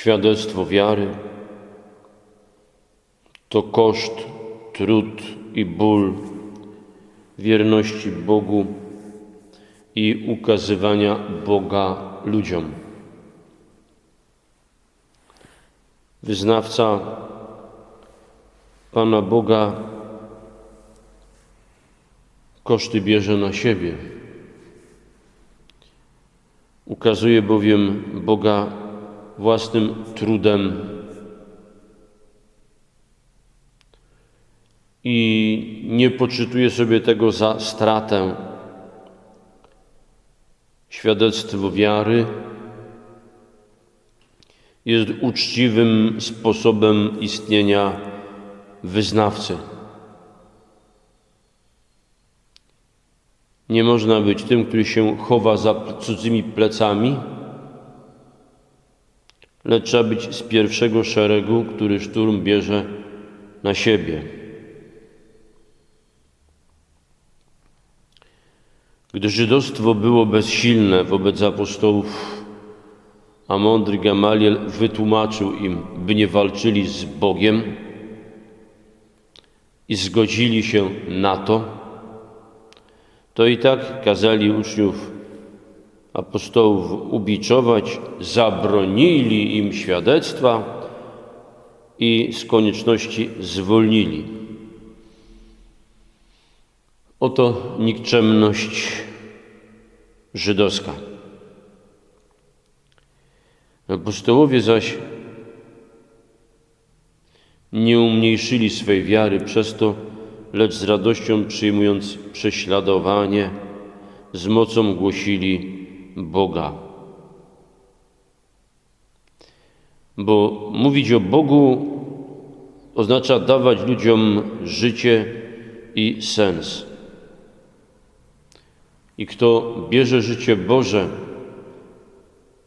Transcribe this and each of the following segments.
Świadectwo wiary to koszt, trud i ból wierności Bogu i ukazywania Boga ludziom. Wyznawca Pana Boga koszty bierze na siebie. Ukazuje bowiem Boga własnym trudem i nie poczytuje sobie tego za stratę. Świadectwo wiary jest uczciwym sposobem istnienia wyznawcy. Nie można być tym, który się chowa za cudzymi plecami, lecz trzeba być z pierwszego szeregu, który szturm bierze na siebie. Gdy żydostwo było bezsilne wobec apostołów, a mądry Gamaliel wytłumaczył im, by nie walczyli z Bogiem i zgodzili się na to, to i tak kazali uczniów apostołów ubiczować, zabronili im świadectwa i z konieczności zwolnili. Oto nikczemność żydowska. Apostołowie zaś nie umniejszyli swej wiary przez to, lecz z radością przyjmując prześladowanie, z mocą głosili Boga. Bo mówić o Bogu oznacza dawać ludziom życie i sens. I kto bierze życie Boże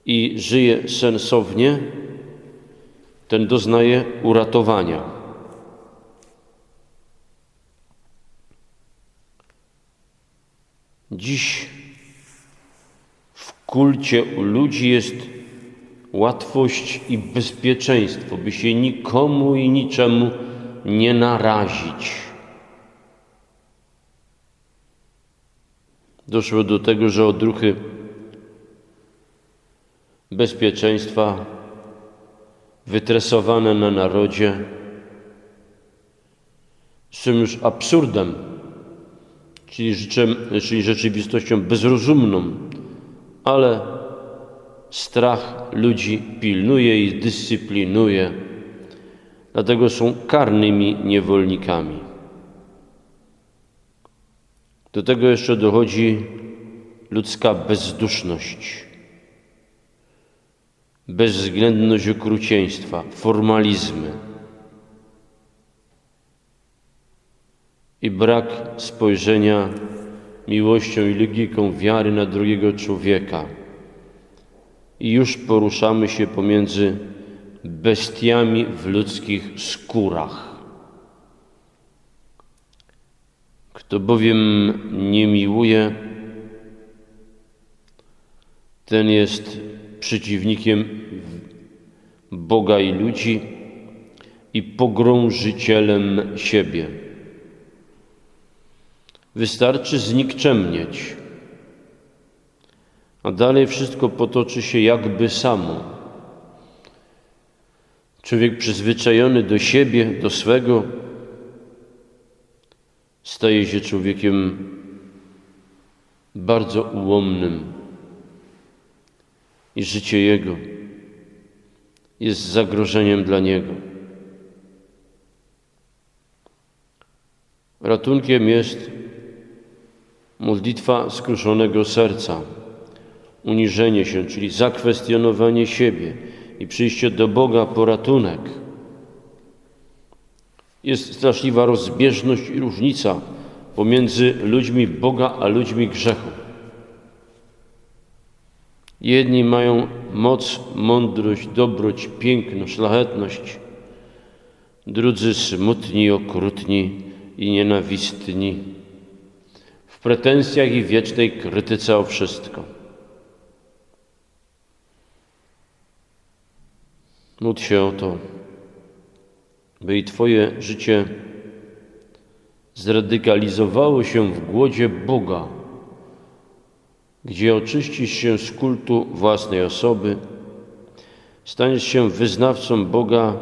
i żyje sensownie, ten doznaje uratowania. Dziś kulcie u ludzi jest łatwość i bezpieczeństwo, by się nikomu i niczemu nie narazić. Doszło do tego, że odruchy bezpieczeństwa wytresowane na narodzie są już absurdem, czyli, życzem, czyli rzeczywistością bezrozumną, ale strach ludzi pilnuje i dyscyplinuje, dlatego są karnymi niewolnikami. Do tego jeszcze dochodzi ludzka bezduszność, bezwzględność okrucieństwa, formalizmy i brak spojrzenia miłością i logiką wiary na drugiego człowieka. I już poruszamy się pomiędzy bestiami w ludzkich skórach. Kto bowiem nie miłuje, ten jest przeciwnikiem Boga i ludzi i pogrążycielem siebie. Wystarczy znikczemnieć, a dalej wszystko potoczy się jakby samo. Człowiek przyzwyczajony do siebie, do swego, staje się człowiekiem bardzo ułomnym i życie jego jest zagrożeniem dla niego. Ratunkiem jest modlitwa skruszonego serca, uniżenie się, czyli zakwestionowanie siebie i przyjście do Boga po ratunek. Jest straszliwa rozbieżność i różnica pomiędzy ludźmi Boga a ludźmi grzechu. Jedni mają moc, mądrość, dobroć, piękno, szlachetność, drudzy smutni, okrutni i nienawistni, pretensjach i wiecznej krytyce o wszystko. Módl się o to, by i Twoje życie zradykalizowało się w głodzie Boga, gdzie oczyścisz się z kultu własnej osoby, staniesz się wyznawcą Boga,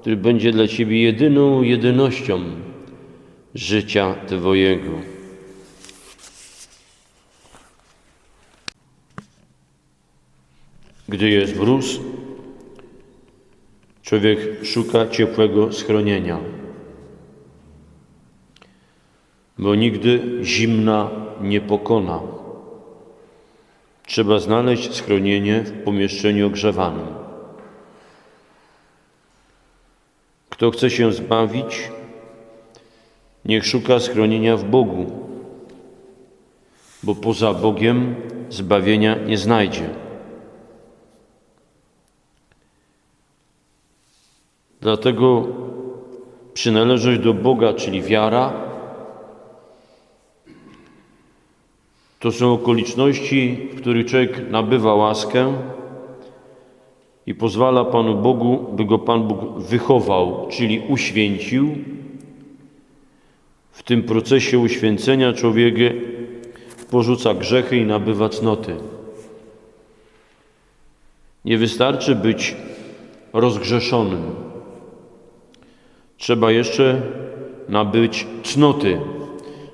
który będzie dla Ciebie jedyną jedynością życia Twojego. Gdy jest mróz, człowiek szuka ciepłego schronienia, bo nigdy zimna nie pokona. Trzeba znaleźć schronienie w pomieszczeniu ogrzewanym. Kto chce się zbawić, niech szuka schronienia w Bogu, bo poza Bogiem zbawienia nie znajdzie. Dlatego przynależność do Boga, czyli wiara, to są okoliczności, w których człowiek nabywa łaskę i pozwala Panu Bogu, by go Pan Bóg wychował, czyli uświęcił. W tym procesie uświęcenia człowiek porzuca grzechy i nabywa cnoty. Nie wystarczy być rozgrzeszonym. Trzeba jeszcze nabyć cnoty,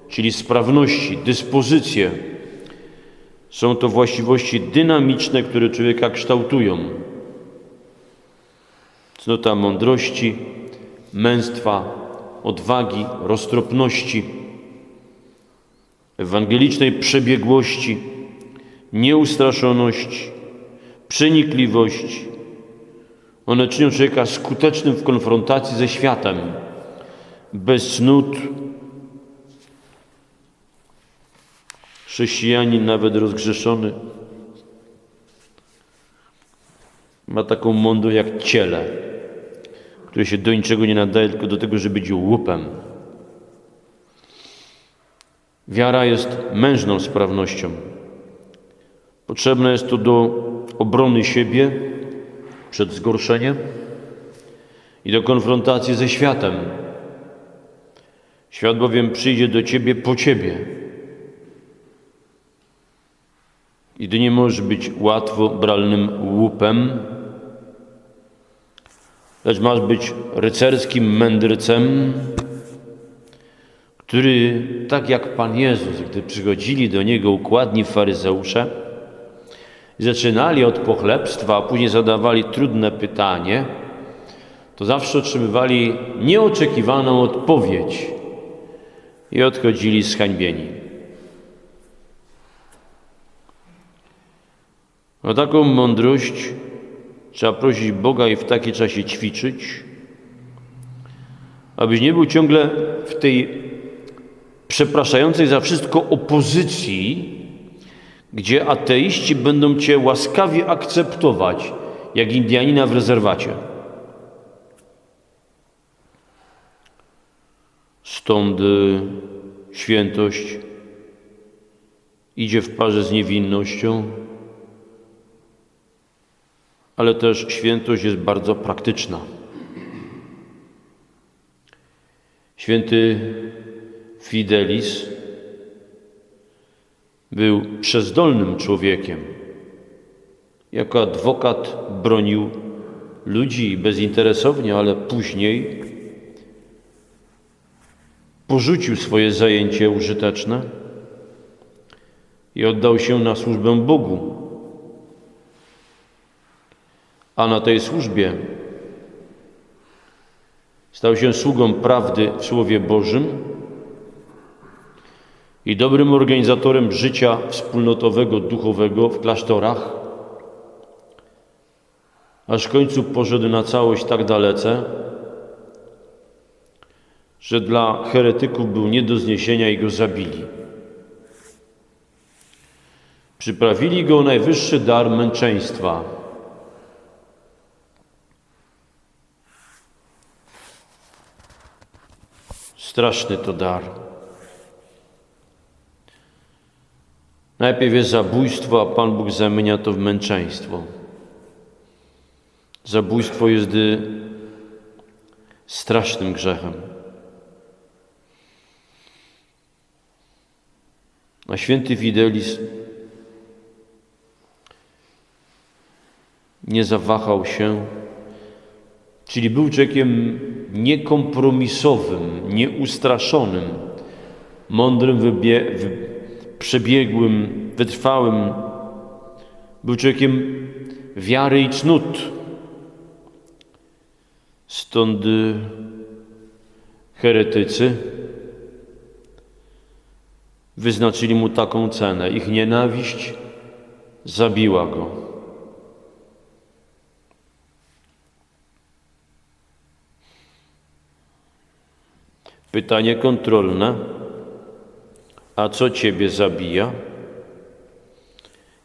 czyli sprawności, dyspozycje. Są to właściwości dynamiczne, które człowieka kształtują. Cnota mądrości, męstwa, odwagi, roztropności, ewangelicznej przebiegłości, nieustraszoności, przenikliwości, one czynią człowieka skutecznym w konfrontacji ze światem. Bez cnót chrześcijanin, nawet rozgrzeszony, ma taką mądrość jak ciele, które się do niczego nie nadaje, tylko do tego, żeby być łupem. Wiara jest mężną sprawnością. Potrzebne jest to do obrony siebie, przed zgorszeniem i do konfrontacji ze światem. Świat bowiem przyjdzie do ciebie po ciebie. I ty nie możesz być łatwo bralnym łupem, lecz masz być rycerskim mędrcem, który, tak jak Pan Jezus, gdy przychodzili do Niego układni faryzeusze, zaczynali od pochlebstwa, a później zadawali trudne pytanie, to zawsze otrzymywali nieoczekiwaną odpowiedź i odchodzili zhańbieni. O taką mądrość trzeba prosić Boga i w takiej czasie ćwiczyć, abyś nie był ciągle w tej przepraszającej za wszystko opozycji gdzie ateiści będą Cię łaskawie akceptować, jak Indianina w rezerwacie. Stąd y, świętość idzie w parze z niewinnością, ale też świętość jest bardzo praktyczna. Święty Fidelis był przezdolnym człowiekiem. Jako adwokat bronił ludzi bezinteresownie, ale później porzucił swoje zajęcie użyteczne i oddał się na służbę Bogu. A na tej służbie stał się sługą prawdy w Słowie Bożym i dobrym organizatorem życia wspólnotowego, duchowego w klasztorach, aż w końcu poszedł na całość tak dalece, że dla heretyków był nie do zniesienia i go zabili. Przyprawili go o najwyższy dar męczeństwa. Straszny to dar. Najpierw jest zabójstwo, a Pan Bóg zamienia to w męczeństwo. Zabójstwo jest strasznym grzechem. A święty Fidelis nie zawahał się, czyli był człowiekiem niekompromisowym, nieustraszonym, mądrym, wybie, wy, przebiegłym, wytrwałym. Był człowiekiem wiary i cnót. Stąd y, heretycy wyznaczyli mu taką cenę. Ich nienawiść zabiła go. Pytanie kontrolne. A co Ciebie zabija?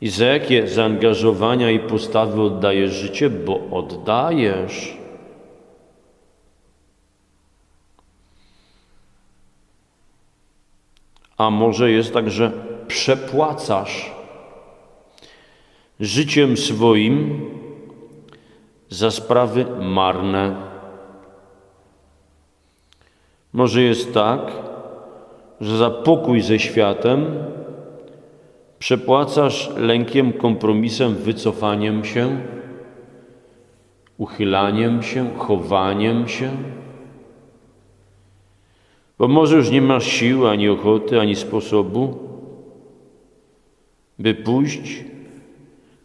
I za jakie zaangażowania i postawy oddajesz życie? Bo oddajesz. A może jest tak, że przepłacasz życiem swoim za sprawy marne. Może jest tak, że za pokój ze światem przepłacasz lękiem, kompromisem, wycofaniem się, uchylaniem się, chowaniem się. Bo może już nie masz sił, ani ochoty, ani sposobu, by pójść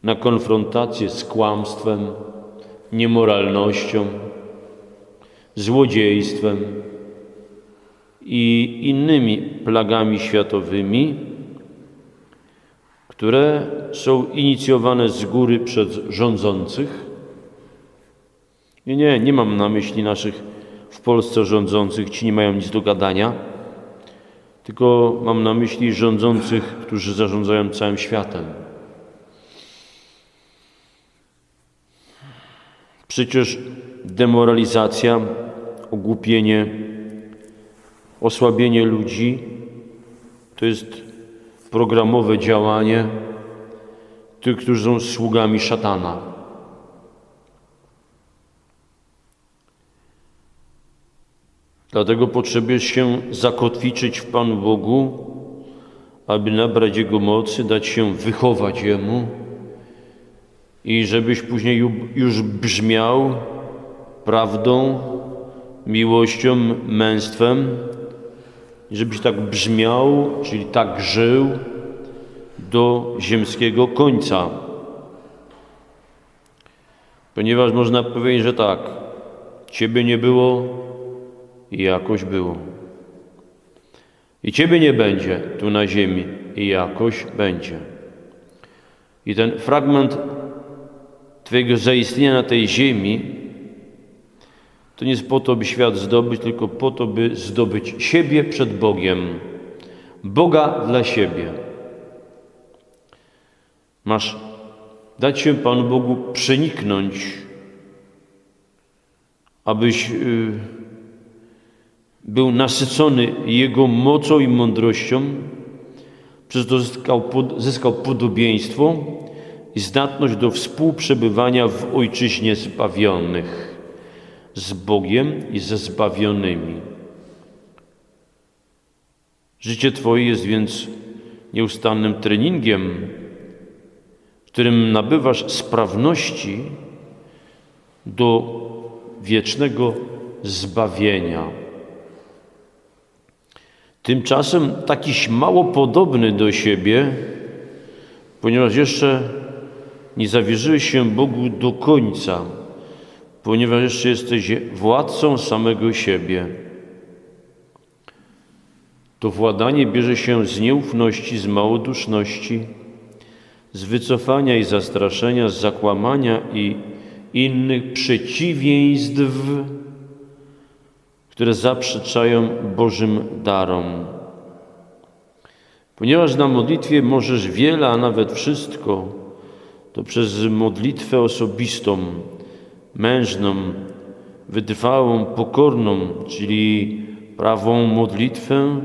na konfrontację z kłamstwem, niemoralnością, złodziejstwem i innymi plagami światowymi, które są inicjowane z góry przez rządzących. Nie, nie, nie mam na myśli naszych w Polsce rządzących, ci nie mają nic do gadania, tylko mam na myśli rządzących, którzy zarządzają całym światem. Przecież demoralizacja, ogłupienie, osłabienie ludzi. To jest programowe działanie. Tych, którzy są sługami szatana. Dlatego potrzebujesz się zakotwiczyć w Panu Bogu, aby nabrać Jego mocy, dać się wychować Jemu. I żebyś później już brzmiał prawdą, miłością, męstwem, żebyś tak brzmiał, czyli tak żył do ziemskiego końca. Ponieważ można powiedzieć, że tak, Ciebie nie było, i jakoś było. I Ciebie nie będzie tu na ziemi i jakoś będzie. I ten fragment Twojego zaistnienia na tej ziemi to nie jest po to, by świat zdobyć, tylko po to, by zdobyć siebie przed Bogiem. Boga dla siebie. Masz dać się Panu Bogu przeniknąć, abyś. Yy, był nasycony Jego mocą i mądrością, przez to zyskał, zyskał podobieństwo i zdatność do współprzebywania w ojczyźnie zbawionych, z Bogiem i ze zbawionymi. Życie Twoje jest więc nieustannym treningiem, w którym nabywasz sprawności do wiecznego zbawienia. Tymczasem takiś mało podobny do siebie, ponieważ jeszcze nie zawierzyłeś się Bogu do końca, ponieważ jesteś władcą samego siebie. To władanie bierze się z nieufności, z małoduszności, z wycofania i zastraszenia, z zakłamania i innych przeciwieństw które zaprzeczają Bożym darom. Ponieważ na modlitwie możesz wiele, a nawet wszystko, to przez modlitwę osobistą, mężną, wytrwałą, pokorną, czyli prawą modlitwę,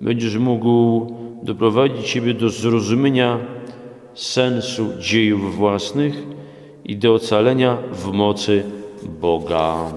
będziesz mógł doprowadzić siebie do zrozumienia sensu dziejów własnych i do ocalenia w mocy Boga.